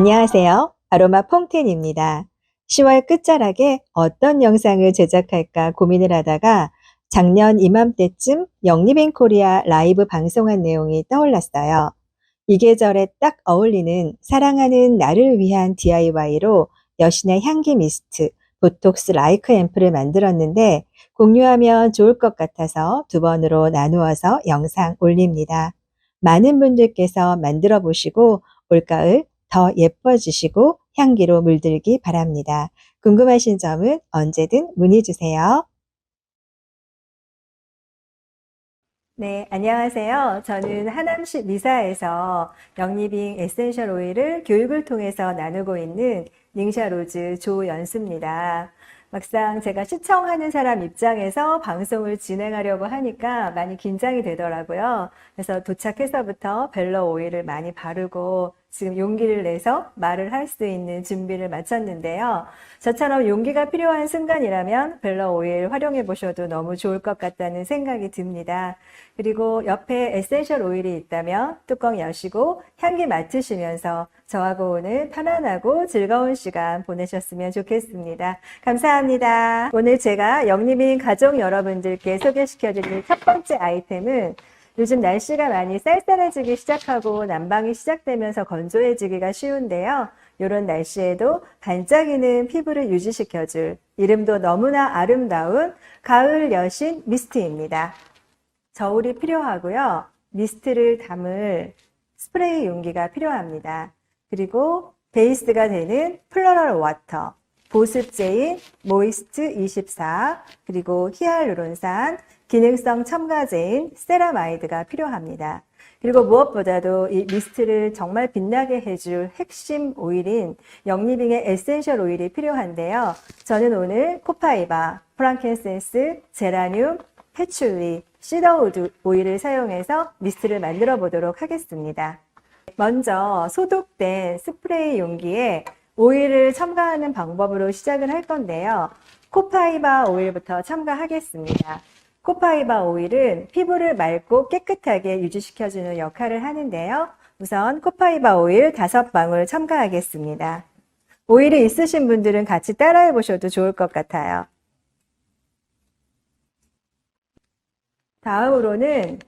안녕하세요. 아로마 폼텐입니다. 10월 끝자락에 어떤 영상을 제작할까 고민을 하다가 작년 이맘때쯤 영리뱅 코리아 라이브 방송한 내용이 떠올랐어요. 이 계절에 딱 어울리는 사랑하는 나를 위한 DIY로 여신의 향기 미스트, 보톡스 라이크 앰플을 만들었는데 공유하면 좋을 것 같아서 두 번으로 나누어서 영상 올립니다. 많은 분들께서 만들어 보시고 올가을 더 예뻐지시고 향기로 물들기 바랍니다. 궁금하신 점은 언제든 문의 주세요. 네, 안녕하세요. 저는 하남시 미사에서 영리빙 에센셜 오일을 교육을 통해서 나누고 있는 닝샤로즈 조연수입니다. 막상 제가 시청하는 사람 입장에서 방송을 진행하려고 하니까 많이 긴장이 되더라고요. 그래서 도착해서부터 벨러 오일을 많이 바르고 지금 용기를 내서 말을 할 수 있는 준비를 마쳤는데요. 저처럼 용기가 필요한 순간이라면 벨러 오일 활용해 보셔도 너무 좋을 것 같다는 생각이 듭니다. 그리고 옆에 에센셜 오일이 있다면 뚜껑 여시고 향기 맡으시면서 저하고 오늘 편안하고 즐거운 시간 보내셨으면 좋겠습니다. 감사합니다. 오늘 제가 영리민 가족 여러분들께 소개시켜 드릴 첫 번째 아이템은 요즘 날씨가 많이 쌀쌀해지기 시작하고 난방이 시작되면서 건조해지기가 쉬운데요. 이런 날씨에도 반짝이는 피부를 유지시켜줄 이름도 너무나 아름다운 가을 여신 미스트입니다. 저울이 필요하고요. 미스트를 담을 스프레이 용기가 필요합니다. 그리고 베이스가 되는 플러럴 워터, 보습제인 모이스트 24, 그리고 히알루론산, 기능성 첨가제인 세라마이드가 필요합니다. 그리고 무엇보다도 이 미스트를 정말 빛나게 해줄 핵심 오일인 영리빙의 에센셜 오일이 필요한데요. 저는 오늘 코파이바, 프랑켄센스, 제라늄, 패출리, 시더우드 오일을 사용해서 미스트를 만들어 보도록 하겠습니다. 먼저 소독된 스프레이 용기에 오일을 첨가하는 방법으로 시작을 할 건데요. 코파이바 오일부터 첨가하겠습니다. 코파이바 오일은 피부를 맑고 깨끗하게 유지시켜주는 역할을 하는데요. 우선 코파이바 오일 5방울 첨가하겠습니다. 오일이 있으신 분들은 같이 따라해 보셔도 좋을 것 같아요. 다음으로는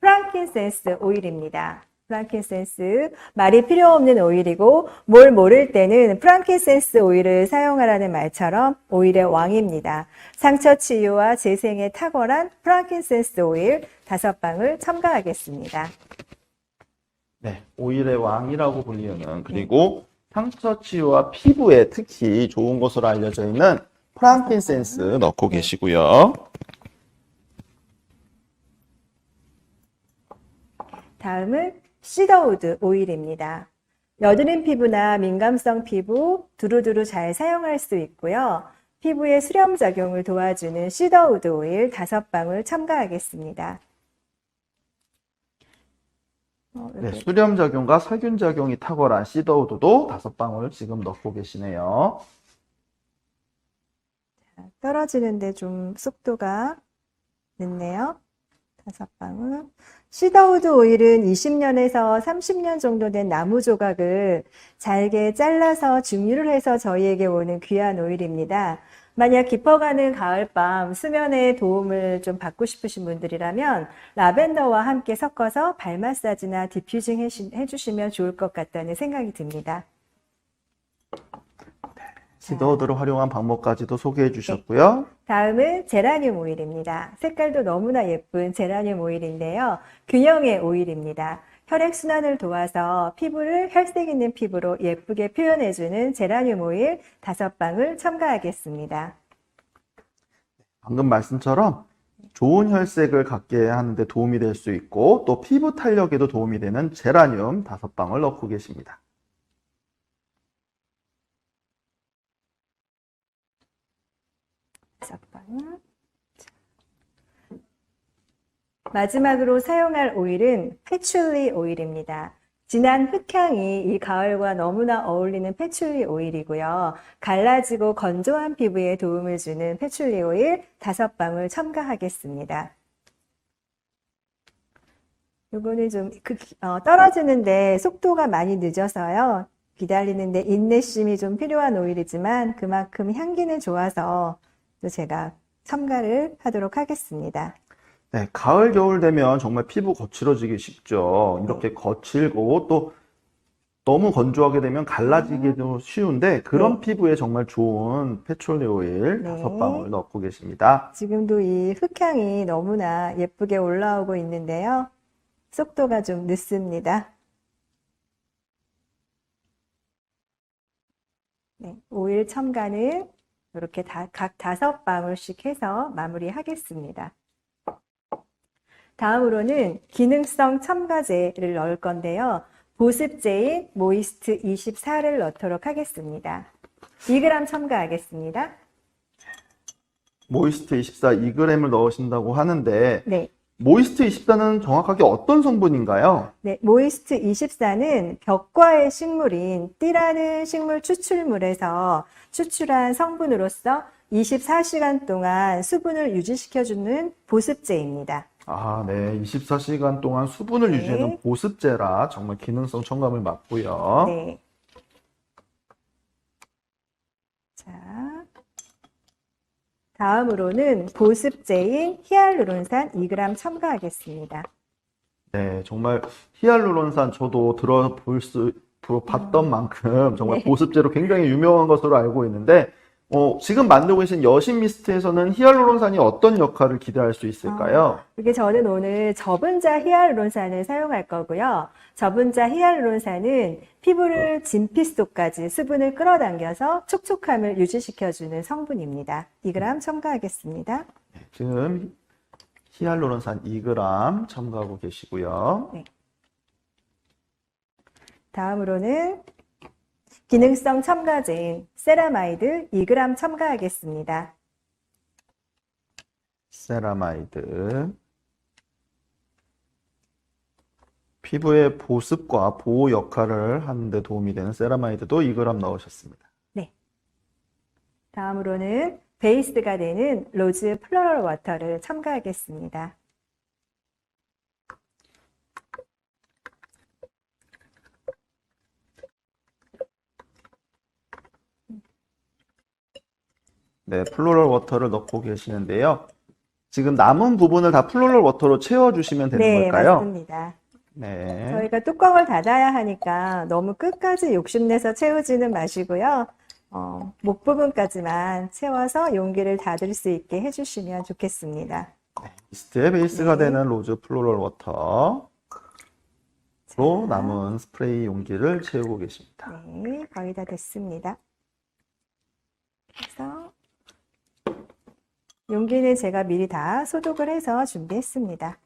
프랑킨센스 오일입니다. 프랑킨센스 말이 필요 없는 오일이고 뭘 모를 때는 프랑킨센스 오일을 사용하라는 말처럼 오일의 왕입니다. 상처 치유와 재생에 탁월한 프랑킨센스 오일 다섯 방울 첨가하겠습니다. 네, 오일의 왕이라고 불리는 그리고 상처 치유와 피부에 특히 좋은 것으로 알려져 있는 프랑킨센스 넣고 계시고요. 다음은 시더우드 오일입니다. 여드름 피부나 민감성 피부 두루두루 잘 사용할 수 있고요. 피부의 수렴 작용을 도와주는 시더우드 오일 5방울 첨가하겠습니다. 어, 네, 수렴 작용과 살균 작용이 탁월한 시더우드도 다섯 방울 지금 넣고 계시네요. 떨어지는데 좀 속도가 늦네요. 다섯 방울. 시더우드 오일은 20년에서 30년 정도 된 나무 조각을 잘게 잘라서 증류를 해서 저희에게 오는 귀한 오일입니다. 만약 깊어가는 가을밤 수면에 도움을 좀 받고 싶으신 분들이라면 라벤더와 함께 섞어서 발 마사지나 디퓨징 해주시면 좋을 것 같다는 생각이 듭니다. 시더우드를 활용한 방법까지도 소개해 주셨고요. 다음은 제라늄 오일입니다. 색깔도 너무나 예쁜 제라늄 오일인데요. 균형의 오일입니다. 혈액순환을 도와서 피부를 혈색 있는 피부로 예쁘게 표현해주는 제라늄 오일 다섯 방울 첨가하겠습니다. 방금 말씀처럼 좋은 혈색을 갖게 하는데 도움이 될 수 있고 또 피부 탄력에도 도움이 되는 제라늄 다섯 방울 넣고 계십니다. 다섯 방울. 마지막으로 사용할 오일은 패출리 오일입니다. 진한 흑향이 이 가을과 너무나 어울리는 패출리 오일이고요. 갈라지고 건조한 피부에 도움을 주는 패출리 오일 다섯 방울 첨가하겠습니다. 요거는 좀 그- 어, 떨어지는데 속도가 많이 늦어서요. 기다리는데 인내심이 좀 필요한 오일이지만 그만큼 향기는 좋아서 또 제가 첨가를 하도록 하겠습니다. 네, 가을, 겨울 되면 정말 피부 거칠어지기 쉽죠. 이렇게 거칠고 또 너무 건조하게 되면 갈라지기도 쉬운데 그런 네. 피부에 정말 좋은 페트롤리 오일 네. 다섯 방울 넣고 계십니다. 지금도 이 흙향이 너무나 예쁘게 올라오고 있는데요. 속도가 좀 늦습니다. 네, 오일 첨가는 이렇게 다, 각 다섯 방울씩 해서 마무리하겠습니다. 다음으로는 기능성 첨가제를 넣을 건데요. 보습제인 모이스트 24를 넣도록 하겠습니다. 2g 첨가하겠습니다. 모이스트 24 2g을 넣으신다고 하는데 네. 모이스트 24는 정확하게 어떤 성분인가요? 네, 모이스트 24는 벽과의 식물인 띠라는 식물 추출물에서 추출한 성분으로서 24시간 동안 수분을 유지시켜주는 보습제입니다. 아, 네. 24시간 동안 수분을 네. 유지하는 보습제라 정말 기능성 첨가물 맞고요. 네. 다음으로는 보습제인 히알루론산 2g 첨가하겠습니다. 네, 정말 히알루론산 저도 들어볼 수, 봤던 만큼 정말 네. 보습제로 굉장히 유명한 것으로 알고 있는데, 어, 지금 만들고 계신 여신 미스트에서는 히알루론산이 어떤 역할을 기대할 수 있을까요? 이게 저는 오늘 저분자 히알루론산을 사용할 거고요. 저분자 히알루론산은 피부를 진피 속까지 수분을 끌어당겨서 촉촉함을 유지시켜주는 성분입니다. 2g 첨가하겠습니다. 지금 히알루론산 2g 첨가하고 계시고요. 다음으로는 기능성 첨가제인 세라마이드 2g 첨가하겠습니다. 세라마이드. 피부의 보습과 보호 역할을 하는데 도움이 되는 세라마이드도 2g 넣으셨습니다. 다음으로는 베이스가 되는 로즈 플로럴 워터를 첨가하겠습니다. 네, 플로럴 워터를 넣고 계시는데요. 지금 남은 부분을 다 플로럴 워터로 채워주시면 되는 네, 걸까요? 맞습니다. 네. 저희가 뚜껑을 닫아야 하니까 너무 끝까지 욕심내서 채우지는 마시고요. 어, 목 부분까지만 채워서 용기를 닫을 수 있게 해주시면 좋겠습니다. 미스트의 베이스가 네. 되는 로즈 플로럴 워터로 남은 스프레이 용기를 채우고 계십니다. 네, 거의 다 됐습니다. 그래서 용기는 제가 미리 다 소독을 해서 준비했습니다.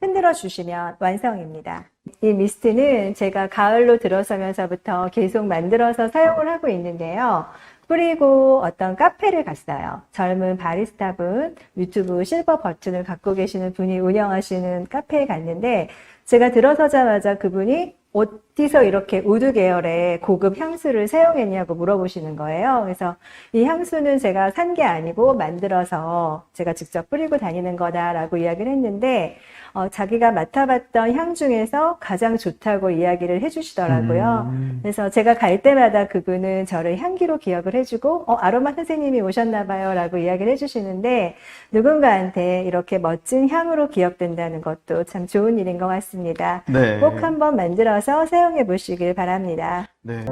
흔들어 주시면 완성입니다. 이 미스트는 제가 가을로 들어서면서부터 계속 만들어서 사용을 하고 있는데요. 그리고 어떤 카페를 갔어요. 젊은 바리스타분, 유튜브 실버 버튼을 갖고 계시는 분이 운영하시는 카페에 갔는데, 제가 들어서자마자 그분이 어디서 이렇게 우드 계열의 고급 향수를 사용했냐고 물어보시는 거예요. 그래서 이 향수는 제가 산 게 아니고 만들어서 제가 직접 뿌리고 다니는 거다라고 이야기를 했는데, 어, 자기가 맡아봤던 향 중에서 가장 좋다고 이야기를 해주시더라고요. 음, 그래서 제가 갈 때마다 그분은 저를 향기로 기억을 해주고, 어, 아로마 선생님이 오셨나봐요. 라고 이야기를 해주시는데, 누군가한테 이렇게 멋진 향으로 기억된다는 것도 참 좋은 일인 것 같습니다. 네. 꼭 한번 만들어 서 사용해 보시길 바랍니다. 네.